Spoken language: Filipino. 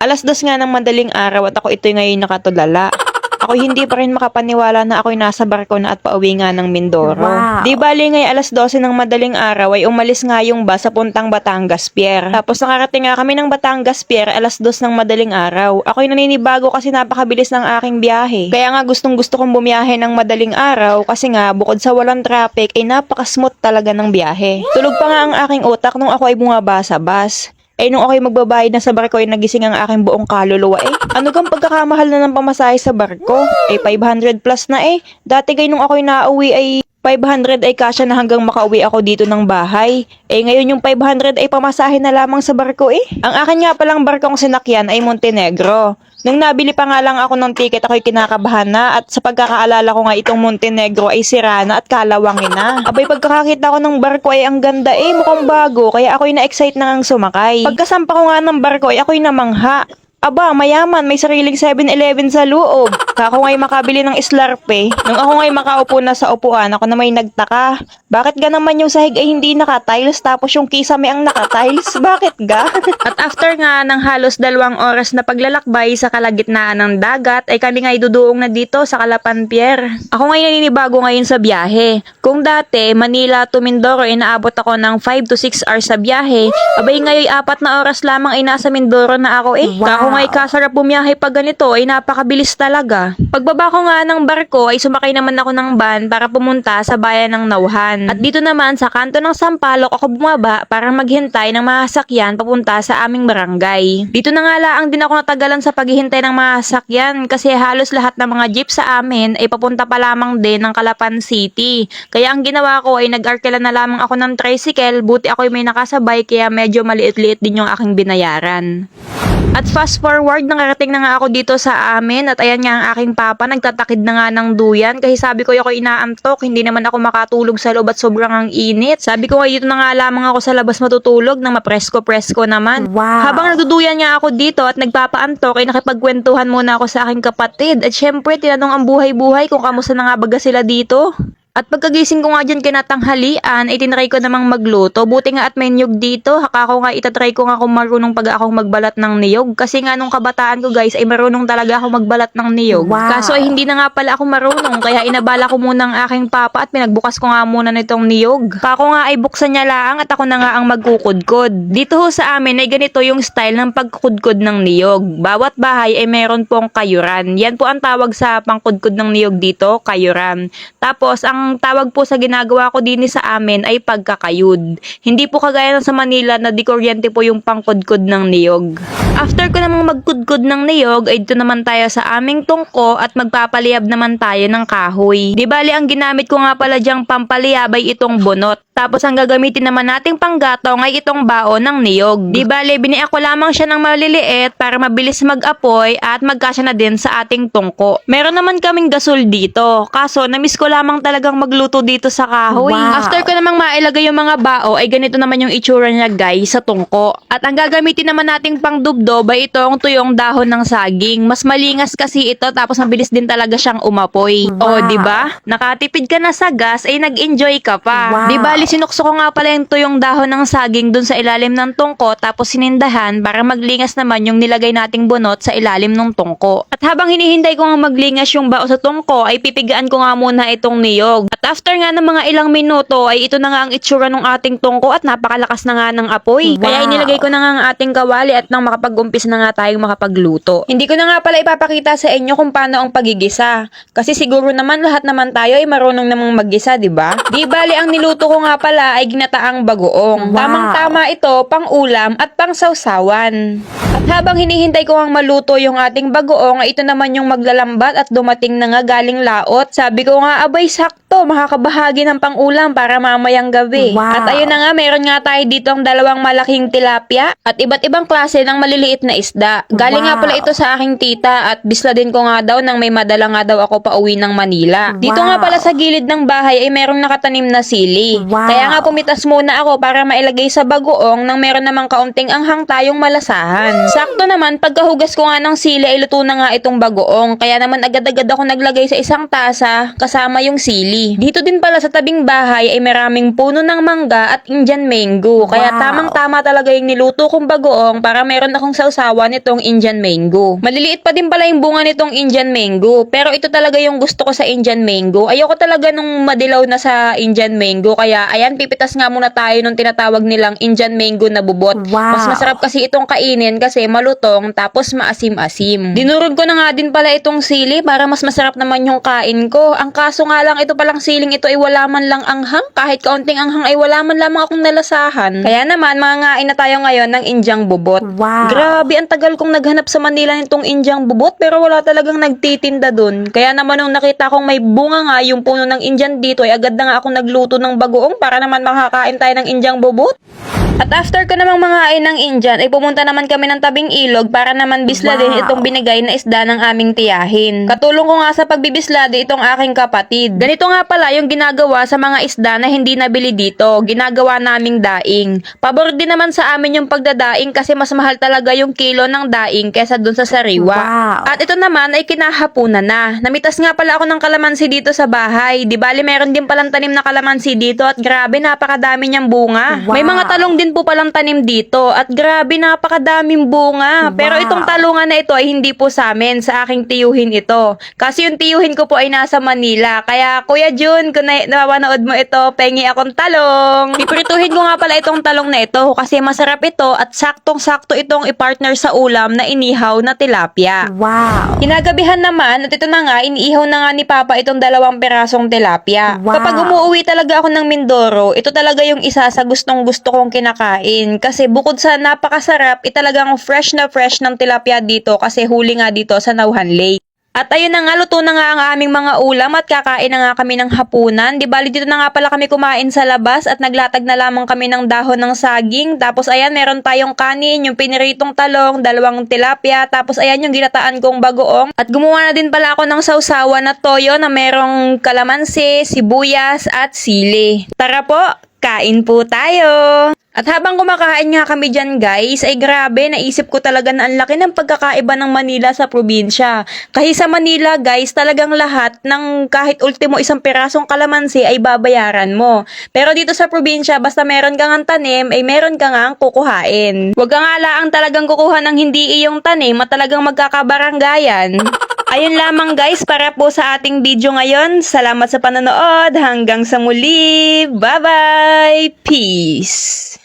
Alas dos nga ng madaling araw at ako ito'y ngayon nakatulala. Ako hindi pa rin makapaniwala na ako'y nasa barko na at pauwi nga ng Mindoro. Wow. Di bali ngay alas 12 ng madaling araw ay umalis nga yung bus sa puntang Batangas Pier. Tapos nakarating nga kami ng Batangas Pier alas 2 ng madaling araw. Ako'y naninibago kasi napakabilis ng aking biyahe. Kaya nga gustong gusto kong bumiyahe ng madaling araw kasi nga bukod sa walang traffic ay napaka-smooth talaga ng biyahe. Tulog pa nga ang aking utak nung ako ay bumaba sa bus. Eh nung ako'y magbabayad na sa barko ay nagising ang aking buong kaluluwa eh. Ano gang pagkakamahal na ng pamasahe sa barko? Eh 500 plus na eh. Dati kay nung ako'y nauwi ay 500 ay kasya na hanggang makauwi ako dito ng bahay. Eh ngayon yung 500 ay pamasahe na lamang sa barko eh. Ang akin nga palang barkong sinakyan ay Montenegro. Nung nabili pa nga lang ako ng ticket, ako'y kinakabahan na at sa pagkakaalala ko nga itong Montenegro ay sira na at kalawangin na. Abay pagkakakita ko ng barko ay ang ganda eh, mukhang bago, kaya ako'y na-excite na ngang sumakay. Pagkasampa ko nga ng barko ay ako'y namangha. Aba, mayaman, may sariling 7-Eleven sa loob. Kako nga'y makabili ng islarpe. Nung ako nga'y makaupo na sa upuan, ako na may nagtaka. Bakit ga naman yung sahig ay hindi naka-tiles tapos yung kisame ang naka-tiles? Bakit ga? At after nga ng halos dalawang oras na paglalakbay sa kalagitnaan ng dagat, ay kami nga'y duduong na dito sa Calapan Pier. Ako nga'y naninibago ngayon sa biyahe. Kung dati, Manila to Mindoro, inaabot ako ng 5 to 6 hours sa biyahe, abay ngayon apat na oras lamang ay nasa Mindoro na ako eh. Wow. Kako nga'y kasarap bumiyahe pag ganito ay napakabilis talaga. Pagbaba ko nga ng barko ay sumakay naman ako ng van para pumunta sa bayan ng Nauhan. At dito naman sa kanto ng Sampaloc ako bumaba para maghintay ng mga sasakyan papunta sa aming barangay. Dito na nga laang din ako natagalan sa paghihintay ng mga sasakyan kasi halos lahat ng mga jeep sa amin ay papunta pa lamang din ng Calapan City. Kaya ang ginawa ko ay nag-arkela na lamang ako ng tricycle buti ako may nakasabay kaya medyo maliit-liit din yung aking binayaran. At fast forward, nakarating na nga ako dito sa amin at ayan nga ang aking papa, nagtatakid na nga ng duyan kasi sabi ko ako inaantok, hindi naman ako makatulog sa loob at sobrang ang init. Sabi ko nga dito na nga lamang ako sa labas matutulog nang mapresko-presko naman. Wow. Habang nagduduyan nga ako dito at nagpapaantok ay nakipagkwentuhan muna ako sa aking kapatid at syempre tinanong ang buhay-buhay kung kamusta na nga baga sila dito. At pagkagising ko nga dyan kinatanghalian, ay tinry ko namang magluto. Buti nga at may niyog dito. Haka ko nga itatry ko nga kung marunong pag akong magbalat ng niyog. Kasi nga nung kabataan ko guys, ay marunong talaga ako magbalat ng niyog. Wow. Kaso ay hindi na nga pala ako marunong. Kaya inabala ko muna ang aking papa at pinagbukas ko nga muna nitong niyog. Kako nga ay buksan niya lang at ako na nga ang magkukudkod. Dito ho sa amin ay ganito yung style ng pagkudkod ng niyog. Bawat bahay ay meron pong kayuran. Yan po ang tawag sa pangkudkod ng niyog dito, kayuran. Tapos, ang tawag po sa ginagawa ko din sa amin ay pagkakayud. Hindi po kagaya ng sa Manila na di kuryente po yung pangkudkod ng niyog. After ko namang magkudkod ng niyog, ay dito naman tayo sa aming tungko at magpapaliyab naman tayo ng kahoy. Di bali, ang ginamit ko nga pala dyang pampaliyab ay itong bunot. Tapos ang gagamitin naman nating panggatong ay itong baon ng niyog. Di bale, biniya ko lamang siya ng maliliit para mabilis mag-apoy at magkasya na din sa ating tungko. Meron naman kaming gasol dito. Kaso, namiss ko lamang talagang magluto dito sa kahoy. Wow. After ko namang mailagay yung mga bao, ay ganito naman yung itsura niya guys sa tungko. At ang gagamitin naman nating pangdubdob ay itong tuyong dahon ng saging. Mas malingas kasi ito tapos mabilis din talaga siyang umapoy. O, Wow. di ba? Nakatipid ka na sa gas ay nag-enjoy ka pa. Wow. Di bali sinukso ko nga pala yung tuyong dahon ng saging dun sa ilalim ng tungko tapos sinindahan para maglingas naman yung nilagay nating bunot sa ilalim ng tungko. At habang hinihintay ko nga maglingas yung bao sa tungko ay pipigaan ko nga muna itong niyog. At after nga ng mga ilang minuto ay ito na nga ang itsura ng ating tungko at napakalakas na nga ng apoy. Wow. Kaya inilagay ko na nga ang ating kawali at nang makapag-umpis na nga tayong makapagluto. Hindi ko na nga pala ipapakita sa inyo kung paano ang pagigisa. Kasi siguro naman lahat naman tayo ay marunong namang maggisa, di ba? Di bali ang niluto ko nga pala ay ginataang bagoong. Wow. Tamang-tama ito pang ulam at pang sausawan. At habang hinihintay ko ang maluto yung ating bagoong, ito naman yung maglalambat at dumating na nga galing laot. Sabi ko nga, abay sakto, makakabahagi ng pangulam para mamayang gabi. Wow. At ayun na nga, meron nga tayo dito ang dalawang malaking tilapia at iba't ibang klase ng maliliit na isda. Galing nga Wow. pala ito sa aking tita at bisla din ko nga daw nang may madala nga daw ako pa uwi ng Manila. Dito Wow. nga pala sa gilid ng bahay ay merong nakatanim na sili. Wow. Kaya nga pumitas muna ako para mailagay sa bagoong nang meron namang kaunting anghang tayong malasahan. Sakto naman, pagkahugas ko nga ng sili ay luto na nga itong bagoong. Kaya naman agad-agad ako naglagay sa isang tasa kasama yung sili. Dito din pala sa tabing bahay ay maraming puno ng mangga at Indian mango. Kaya Wow. tamang-tama talaga yung niluto kong bagoong para meron akong sausawa nitong Indian mango. Maliliit pa din pala yung bunga nitong Indian mango. Pero ito talaga yung gusto ko sa Indian mango. Ayoko talaga nung madilaw na sa Indian mango. Kaya ayan, pipitas nga muna tayo nung tinatawag nilang Indian mango na bubot. Wow. Mas masarap kasi itong kainin kasi malutong tapos maasim-asim. Dinurog ko na nga din pala itong sili para mas masarap naman yung kain ko. Ang kaso nga lang ito palang siling ito ay wala man lang anghang. Kahit kaunting anghang ay wala man lamang akong nalasahan. Kaya naman mga ngain na tayo ngayon ng Indiang bubot. Wow. Grabe, ang tagal kong naghanap sa Manila nitong Indiang bubot pero wala talagang nagtitinda dun. Kaya naman nung nakita kong may bunga nga yung puno ng Indian dito ay agad na nga akong nagluto ng bagoong para naman makakain tayo ng Indiang bubot. At after ko namang mangain ng Indian, ay pumunta naman kami ng tabing ilog para naman bisladin Wow. itong binigay na isda ng aming tiyahin. Katulong ko nga sa pagbibislade itong aking kapatid. Ganito nga pala yung ginagawa sa mga isda na hindi nabili dito. Ginagawa naming daing. Pabor din naman sa amin yung pagdadaing kasi mas mahal talaga yung kilo ng daing kesa dun sa sariwa. Wow. At ito naman ay kinahapunan na. Namitas nga pala ako ng kalamansi dito sa bahay. Di bali meron din palang tanim na kalamansi dito at grabe napakadami niyang bunga. May Wow. mga talong din po palang tanim dito at grabe napakadaming bunga. Pero Wow. itong talungan na ito ay hindi po sa amin, sa aking tiyuhin ito. Kasi yung tiyuhin ko po ay nasa Manila. Kaya Kuya Jun, kung na napanood mo ito, pengi akong talong. Piprituhin ko nga pala itong talong na ito kasi masarap ito at saktong-sakto itong i-partner sa ulam na inihaw na tilapia. Wow. Kinagabihan naman at ito na nga, iniihaw na nga ni Papa itong dalawang perasong tilapia. Wow. Kapag umuwi talaga ako ng Mindoro, ito talaga yung isa sa gustong gusto kong kinakain. Kasi bukod sa napakasarap, italagang fresh na fresh ng tilapia dito kasi huli nga dito sa Nauhan Lake. At ayun na nga, luto na nga ang aming mga ulam at kakain na nga kami ng hapunan. Di bali dito na nga pala kami kumain sa labas at naglatag na lamang kami ng dahon ng saging. Tapos ayan, meron tayong kanin, yung piniritong talong, dalawang tilapia. Tapos ayan yung ginataan kong bagoong. At gumawa na din pala ako ng sausawa na toyo na merong kalamansi, sibuyas at sili. Tara po, kain po tayo! At habang kumakain nga kami dyan guys, ay grabe, naisip ko talaga na ang laki ng pagkakaiba ng Manila sa probinsya. Kasi sa Manila guys, talagang lahat ng kahit ultimo isang pirasong kalamansi ay babayaran mo. Pero dito sa probinsya, basta meron kang ang tanim, ay meron ka nga ang kukuhain. Huwag ka nga laang talagang kukuha ng hindi iyong tanim at talagang magkakabaranggayan. Ayun lamang guys para po sa ating video ngayon. Salamat sa panonood. Hanggang sa muli. Bye-bye. Peace.